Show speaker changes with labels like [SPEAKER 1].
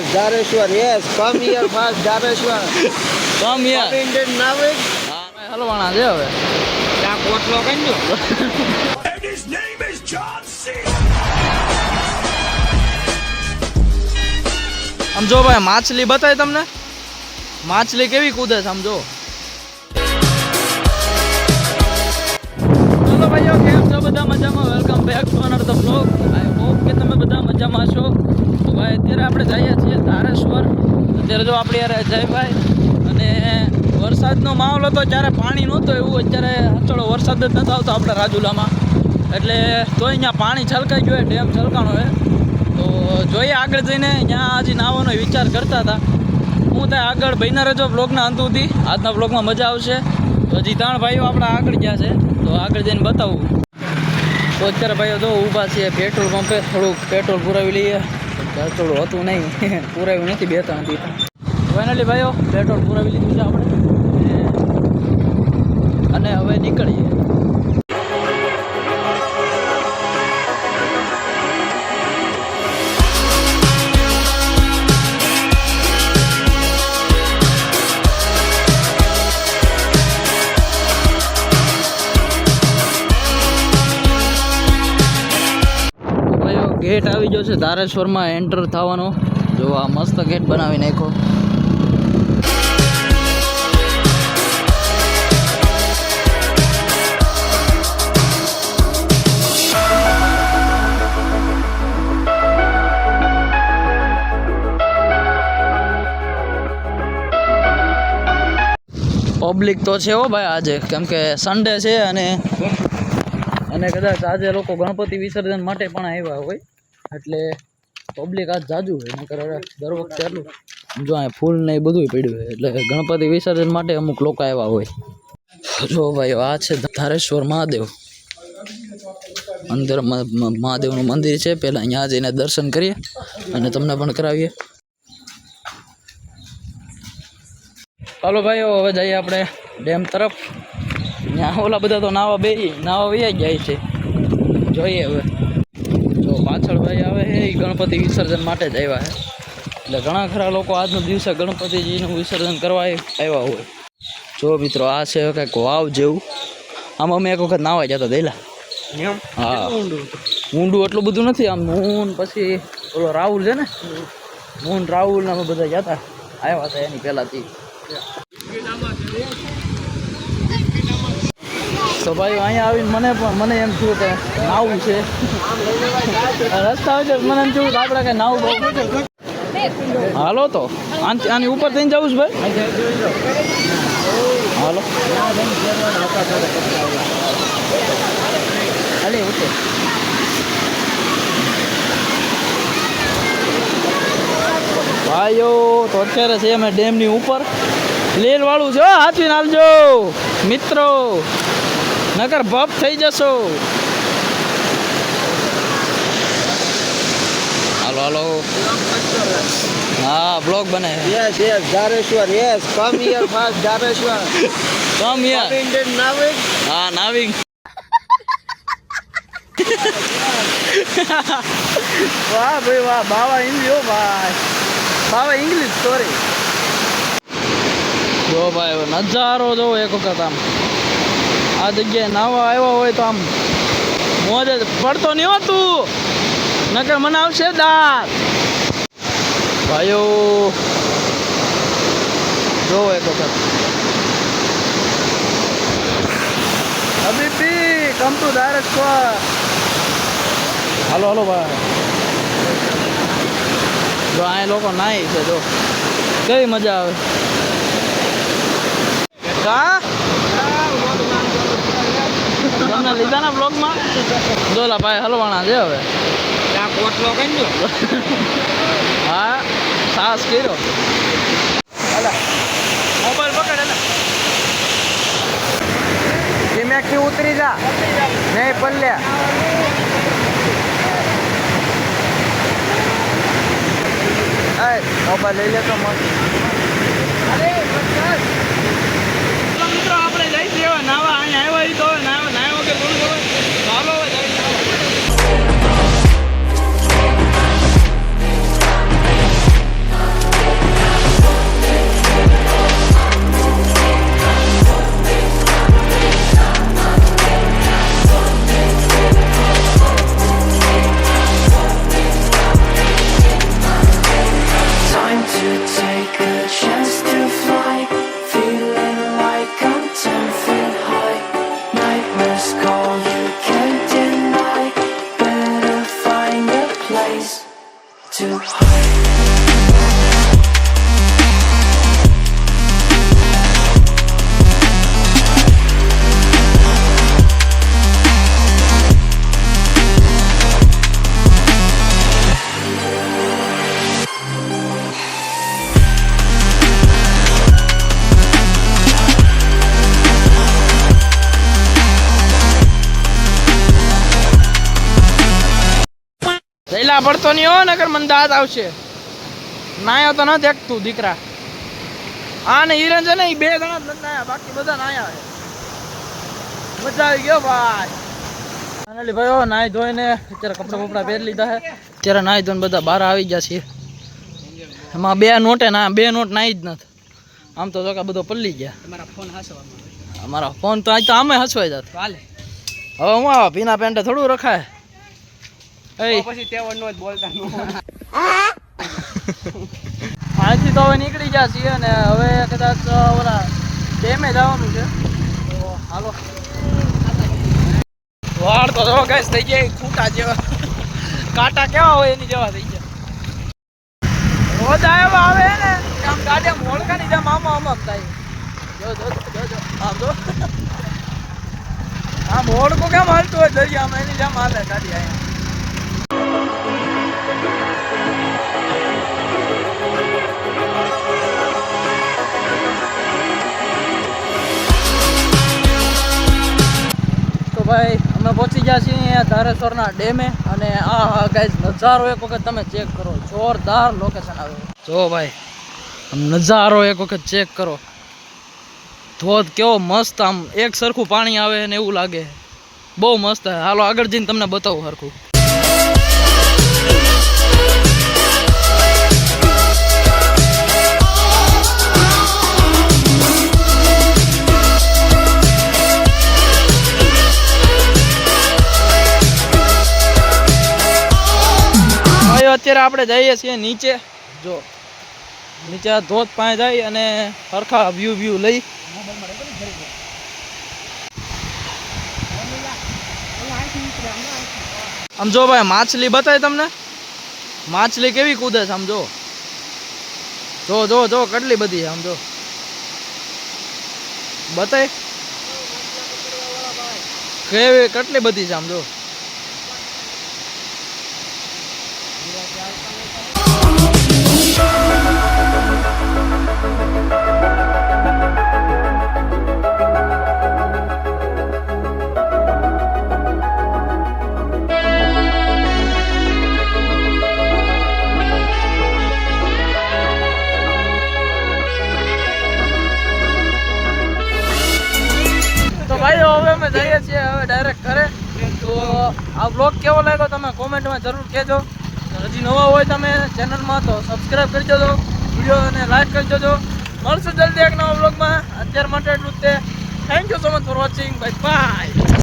[SPEAKER 1] yes, Dhareshwar, yes. Come here fast, Dhareshwar.
[SPEAKER 2] કમ યાર
[SPEAKER 1] Indian Navik.
[SPEAKER 2] હા હલવાણા છે હવે.
[SPEAKER 1] ત્યાં કોટલો કઈ
[SPEAKER 2] આમ સમજો ભાઈ માછલી બતાય તમને? માછલી કેવી કૂદે સમજો ચલો ભાઈઓ કેમ છો? બધા મજામાં? વેલકમ બેક ટુ અનર ધ બ્લોગ આઈ હોપ કે તમે બધા મજામાં છો. ભાઈ, અત્યારે આપણે જઈએ છીએ ધારેશ્વર. અત્યારે જો આપણે યાર જયભાઈ અને વરસાદનો માહોલ હતો ત્યારે પાણી નહોતો એવું, અત્યારે ચલો વરસાદ જ નતો આવતો આપણા રાજુલામાં. એટલે તો અહીંયા પાણી છલકાઈ ગયું ડેમ છલકાણો હોય. તો જોઈએ આગળ જઈને ત્યાં હજી નાવાનો વિચાર કરતા હતા. હું ત્યાં આગળ બહીના રજો બ્લોગના અંત સુધી. આજના બ્લોગમાં મજા આવશે. તો હજી ત્રણ ભાઈઓ આપણા આગળ ગયા છે. તો આગળ જઈને બતાવું. તો અત્યારે ભાઈઓ જો ઊભા છીએ પેટ્રોલ પંપે થોડુંક પેટ્રોલ પુરાવી લઈએ. થોડું હતું નહીં. પુરાવ્યું નથી બે ત્રણ દીધા ફાઇનલી ભાઈઓ પેટ્રોલ પુરાવી લીધું છે આપણે. અને હવે નીકળીએ. ગેટ આવી ગયો છે, ધારેશ્વરમાં એન્ટર થવાનો. જો આ મસ્ત ગેટ બનાવી નાખ્યો. પબ્લિક તો છે હો ભાઈ આજે, કેમ કે સન્ડે છે અને અને કદાચ આજે લોકો ગણપતિ વિસર્જન માટે પણ આવ્યા હોય. એટલે પબ્લિક આજ જાજુ હોય નકર દર વખતે એટલું જો આ ફૂલ ને એ બધું પડ્યું હોય, એટલે ગણપતિ વિસર્જન માટે અમુક લોકો આવ્યા હોય. જો ભાઈ, આ છે ધારેશ્વર મહાદેવ. અંદર મહાદેવનું મંદિર છે, પહેલાં અહીંયા જઈને દર્શન કરીએ અને તમને પણ કરાવીએ. ચાલો ભાઈઓ, હવે જઈએ આપણે ડેમ તરફ. ત્યાં ઓલા બધા તો નાવા બે નાવા વૈયા જાય છે. જોઈએ હવે જો પાછળ ભાઈ આવે છે એ ગણપતિ વિસર્જન માટે જ આવ્યા છે. એટલે ઘણા ખરા લોકો આજના દિવસે ગણપતિજીનું વિસર્જન કરવા આવ્યા હોય. જો મિત્રો આ છે કંઈક વાવ જેવું. આમ અમે એક વખત નાવા જતા દેલા. હા. ઊંડું એટલું બધું નથી આમ મૂન પછી ઓલો રાહુલ છે ને મૂન રાહુલ ને અમે બધા જતા આવ્યા હતા એની પહેલાંથી. તો ભાઈ અહીંયા આવીને મને પણ મને એમ થયું કે નાવું છે. રસ્તા હોય છે, મને એમ થયું કે આપણે કઈ નાવું હાલો તો. આની ઉપર થઈને જવું છે ભાઈ. હાલો. ભાઈઓ, તો અત્યારે છે અમે ડેમની ઉપર. લેલ વાળું છે હાથવીને આવજો મિત્રો. નગર ભપ થઈ જશો. હાલો હાલો. હા બ્લોગ બને.
[SPEAKER 1] Yes yes Dhareshwar yes come here fast Dhareshwar.
[SPEAKER 2] Come here
[SPEAKER 1] Indian Navik
[SPEAKER 2] હા નાવિક વાહ ભાઈ વાહ બાવા હિન્દી હો ભાઈ. બાવા ઇંગ્લિશ સોરી જો ભાઈ નજારો જો એક વખત આમ. આ જગ્યાએ નાવા આવ્યા હોય તો આમ મોજ જ પડતો નહીં હોતું નકર મને આવશે દાંત. ભાઈઓ, જોવો એક વખત. હબીબી કમ ટુ ધારેશ્વર હાલો હાલો, ભાઈ. જો અહીં લોકો નાઈ છે, જો. કેવી મજા આવે. કા? તમને લીધા ના બ્લોગમાં દોલા ભાઈ હલવાણા છે હવે.
[SPEAKER 1] ત્યાં કોટલો કઈ
[SPEAKER 2] હા સાહસ કર્યો. મોબાઈલ પકડ ને
[SPEAKER 1] ધીમેથી ઉતરી જા. નહીં પલ્લ્યા મોબાઈલ લઈ લેતો મસ્ત.
[SPEAKER 2] વધારે પડતો નહીં હો નકર મને દાંત આવશે. નાયો તો ન દેખતું દીકરા. આ ને હિરણ છે ને એ બે જણા જ નાયા બાકી બધા નાયા મજા આવી ગયો ભાઈ. ફાઇનલી ભાઈ હો નાઈ ધોઈને અત્યારે કપડાં બપડા પહેરી લીધા છે. અત્યારે નાઈ ધોઈને બધા બહાર આવી ગયા છીએ. એમાં બે નોટે ના બે નોટ નાઈ જ નથી. આમ તો જો બધો પલ્લી ગયા.
[SPEAKER 1] ફોન
[SPEAKER 2] અમારા ફોન તો આજ તો આમે હસવાઈ જાત.
[SPEAKER 1] હાલે.
[SPEAKER 2] હવે હું આવા ભીના પેન્ટે થોડું રખાય?
[SPEAKER 1] પછી તેવડ જ બોલતા
[SPEAKER 2] અહીંથી તો હવે નીકળી જશે અને હવે કદાચ ઓલા ડેમે જવાનું છે. તો હાલો. વાળ તો જો ગેસ થઈ જાય ખૂટા જેવા. કાંટા કેવા હોય એની જેવા થઈ ગયા. રોજ આવ્યા આવે ને આમ ગાડી આમ જેમ આમ આમ આમ થાય. જો જો જો જો આમ જો. આમ ઓળખું કેમ હાલતું હોય દરિયામાં એની જેમ હાલે ગાડી અહીંયા. ભાઈ, અમે પહોંચી ગયા છીએ અહીંયા ધારેશ્વરના ડેમે અને આ ગાઈઝ નજારો એક વખત તમે ચેક કરો. જોરદાર લોકેશન આવે. જો ભાઈ નજારો એક વખત ચેક કરો. ધોધ કેવો મસ્ત, આમ એક સરખું પાણી આવે ને એવું લાગે. બહુ મસ્ત. હાલો આગળ જઈને તમને બતાવું સરખું. અત્યારે આપણે જઈએ છીએ નીચે. જો, નીચે ધોધ પાસે જાય અને સરખા વ્યૂ વ્યૂ લઈ. આમ જો ભાઈ, માછલી બતાય તમને. માછલી કેવી કૂદે છે આમ જો. જો જો જો, કેટલી બધી આમ જો. બતાય. કેવી, કેટલી બધી છે આમ જો. હવે અમે જઈએ છીએ, હવે ડાયરેક્ટ ઘરે. તો આ બ્લોગ કેવો લાગ્યો? તમે કોમેન્ટમાં જરૂર કહેજો. હજી નવા હોય તમે ચેનલમાં તો સબસ્ક્રાઈબ કરી દેજો વિડીયોને લાઈક કરી દેજો. મળશું જલ્દી એક નવા બ્લોગમાં અત્યાર માટે એટલું જ તે. Thank you so much for watching bye bye